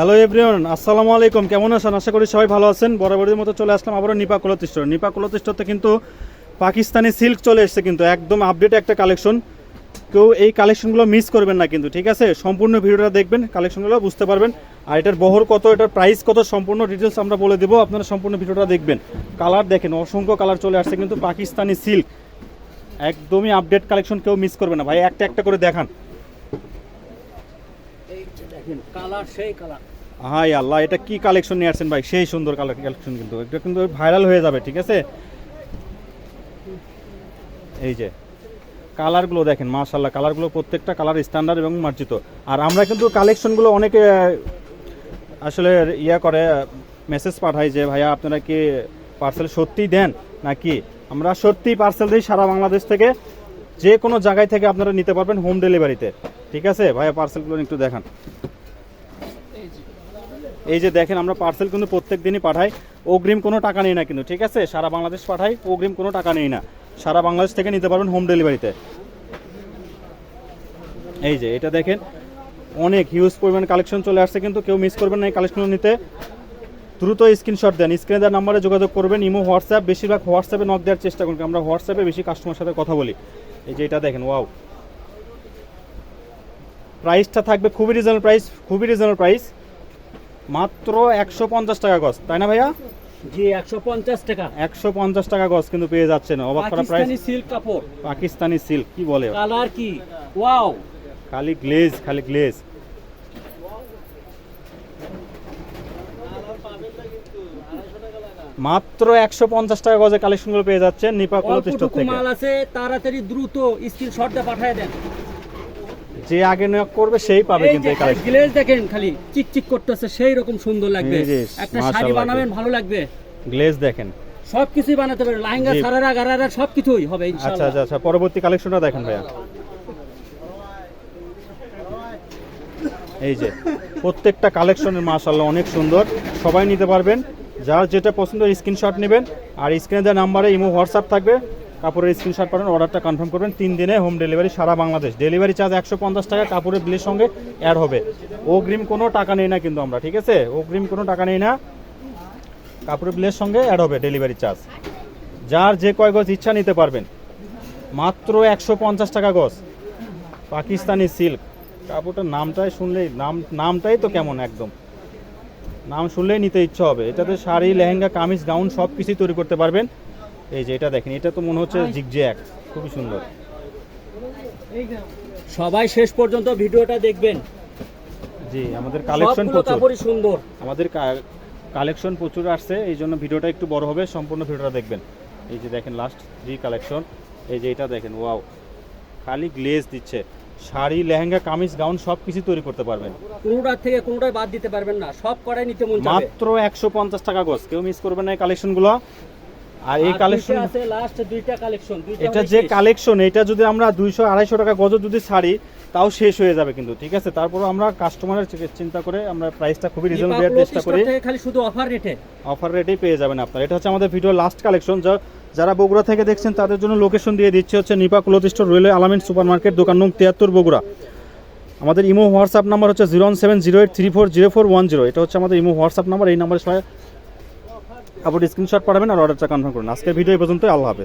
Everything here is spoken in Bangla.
হ্যালো এভরিওয়ান আসসালামু আলাইকুম কেমন আছেন? আশা করি সবাই ভালো আছেন। বরাবরের মতো চলে আসলাম আবারও নিপা কলত স্টোর নিপা কলত স্টোরতে কিন্তু পাকিস্তানি সিল্ক চলে এসেছে কিন্তু। একদম আপডেট একটা কালেকশন কেউ এই কালেকশনগুলো মিস করবেন না কিন্তু, ঠিক আছে? সম্পূর্ণ ভিডিওটা দেখবেন কালেকশনগুলো বুঝতে পারবেন। আর এটার বহর কত, এটার প্রাইস কত, সম্পূর্ণ ডিটেলস আমরা বলে দেবো। আপনারা সম্পূর্ণ ভিডিওটা দেখবেন। কালার দেখেন, অসংখ্য কালার চলে আসছে কিন্তু পাকিস্তানি সিল্ক একদমই আপডেট কালেকশন কেউ মিস করবে না। ভাই, একটা একটা করে দেখান। হাই আল্লাহ, এটা কি কালেকশন নিয়ে আসছেন ভাই? সেই সুন্দর কালেকশন কিন্তু, এটা কিন্তু ভাইরাল হয়ে যাবে, ঠিক আছে? এই যে কালারগুলো দেখেন মাশাল্লাহ কালারগুলো প্রত্যেকটা কালার স্ট্যান্ডার্ড এবং মার্জিত। আর আমরা কিন্তু কালেকশনগুলো অনেকে আসলে ইয়া করে মেসেজ পাঠাই যে, ভাইয়া, আপনারা কি পার্সেল সত্যিই দেন নাকি? আমরা সত্যি পার্সেল দিই সারা বাংলাদেশ থেকে, যে কোনো জায়গায় থেকে আপনারা নিতে পারবেন হোম ডেলিভারিতে ঠিক আছে? ভাইয়া পার্সেলগুলো একটু দেখান। এই যে দেখেন, আমরা পার্সেল কিন্তু প্রত্যেক দিনই পাঠাই। অগ্রিম কোনো টাকা নেই না কিন্তু, ঠিক আছে? সারা বাংলাদেশ পাঠাই, অগ্রিম কোনো টাকা নেই না। সারা বাংলাদেশ থেকে নিতে পারবেন হোম ডেলিভারিতে এই যে, এটা দেখেন, অনেক হিউজ পরিমাণ কালেকশন চলে আসছে কিন্তু কেউ মিস করবেন না এই কালেকশন নিতে। দ্রুত স্ক্রিনশট দেন। স্ক্রিনে দেওয়ার নাম্বারে যোগাযোগ করবেন। ইমো, হোয়াটসঅ্যাপ, বেশিরভাগ হোয়াটসঅ্যাপে নক দেওয়ার চেষ্টা করুন আমরা হোয়াটসঅ্যাপে বেশি কাস্টমার সাথে কথা বলি। এই যে এটা দেখেন ওয়াও প্রাইসটা থাকবে খুবই রিজনেবল প্রাইস খুবই রিজনেবল প্রাইস মাত্র একশো পঞ্চাশ টাকা গজ তাই না ভাইয়া? জি একশো পঞ্চাশ টাকা। একশো পঞ্চাশ টাকা গজ কিন্তু পেয়ে যাচ্ছেন অবাক করা প্রাইস পাকিস্তানি সিল্ক কাপড়। পাকিস্তানি সিল্ক কি বলে? কালার কি? ওয়াও খালি গ্লেজ খালি গ্লেজ মাত্র একশো পঞ্চাশ টাকা গজে কালেকশনগুলো পেয়ে যাচ্ছেন নিপা স্টোর থেকে। মাল আছে তাড়াতাড়ি দ্রুত স্ক্রিনশট দিয়ে পাঠিয়ে দেন। যে আগে নক করবে সেই পাবে কিন্তু এই কালেকশন গ্লেজ দেখেন খালি চিকচিক করতেছে সেই রকম সুন্দর লাগবে। একটা শাড়ি বানাবেন ভালো লাগবে। গ্লেজ দেখেন। সবকিছুই বানাতে পারবেন লাহেঙ্গা সারারা গারারা সবকিছুই হবে আচ্ছা ইনশাআল্লাহ। আচ্ছা আচ্ছা পরবর্তী কালেকশনটা দেখেন ভাইয়া। এই যে প্রত্যেকটা কালেকশনের মাশাল্লাহ অনেক সুন্দর। সবাই নিতে পারবেন। যার যেটা পছন্দ স্ক্রিনশট নেবেন। আর স্ক্রিনে দেওয়া নাম্বারে ইমো হোয়াটসঅ্যাপ থাকবে। কাপড়ের স্ক্রিনশট পাবেন অর্ডারটা কনফার্ম করবেন। তিন দিনে হোম ডেলিভারি সারা বাংলাদেশ। ডেলিভারি চার্জ একশো পঞ্চাশ টাকা, কাপড়ের বিলের সঙ্গে অ্যাড হবে। অগ্রিম কোনো টাকা নেই না কিন্তু আমরা, ঠিক আছে? অগ্রিম কোনো টাকা নেই না, কাপড়ের বিলের সঙ্গে অ্যাড হবে ডেলিভারি চার্জ যার যে কয় গজ ইচ্ছা নিতে পারবেন। মাত্র একশো পঞ্চাশ টাকা গজ। পাকিস্তানি সিল্ক কাপড়টার নামটাই শুনলেই, নাম, নামটাই তো কেমন একদম। নাম শুনলেই নিতে ইচ্ছা হবে। এটাতে শাড়ি, লেহেঙ্গা, কামিজ, গাউন সব কিছুই তৈরি করতে পারবেন। এই যে এটা দেখেন এটা তো মনে হচ্ছে জিগজ্যাক খুবই সুন্দর। সবাই শেষ পর্যন্ত ভিডিওটা দেখবেন। জি আমাদের কালেকশন প্রচুর। সুন্দর। আমাদের কালেকশন প্রচুর আসছে এই জন্য ভিডিওটা একটু বড় হবে সম্পূর্ণ ভিডিওটা দেখবেন। এই যে দেখেন লাস্ট জি কালেকশন এই যে এটা দেখেন ওয়াও খালি গ্লেজ দিচ্ছে। শাড়ি লেহেঙ্গা কামিজ গাউন সব কিছু তৈরি করতে পারবেন। কোনোটার থেকে কোনোটাই বাদ দিতে পারবেন না সব কটাই নিতে মন মাত্র একশো পঞ্চাশ টাকা গজ কেউ মিস করবেন না এই কালেকশনগুলো আর এই কালেকশন আছে লাস্ট দুইটা কালেকশন এটা যে কালেকশন এটা যদি আমরা দুইশো আড়াইশো টাকা গজ যদি ছাড়ি তাও শেষ হয়ে যাবে কিন্তু ঠিক আছে? তারপর আমরা কাস্টমারের চিন্তা করে আমরা প্রাইসটা খুবই রিজনেবল দেওয়ার চেষ্টা করি। খালি শুধু অফার রেটে অফার রেটেই পেয়ে যাবেন আপনারা। এটা হচ্ছে আমাদের ভিডিও লাস্ট কালেকশন যা যারা বগুড়া থেকে দেখছেন তাদের জন্য লোকেশন দিয়ে দিচ্ছে হচ্ছে নিপা ক্লথ স্টোর রয়েলে আলামিন সুপার মার্কেট দোকান নং তিয়াত্তর বগুড়া। আমাদের ইমো হোয়াটসঅ্যাপ নাম্বার হচ্ছে zero seven zero eight three four zero four one zero এটা হচ্ছে আমাদের ইমো হোয়াটসঅ্যাপ নাম্বার এই নাম্বারে সবাই কাপড় স্ক্রিনশট পাঠাবেন আর অর্ডারটা কনফার্ম করুন। আজকের ভিডিও এই পর্যন্ত আল্লাহ হাফেজ।